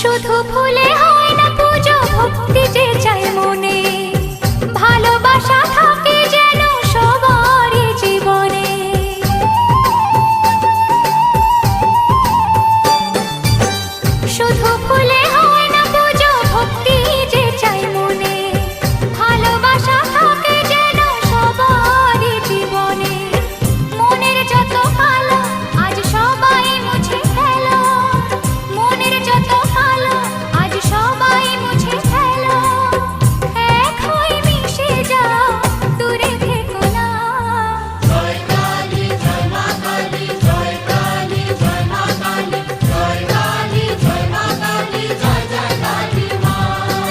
শুধু ফুলে হয়।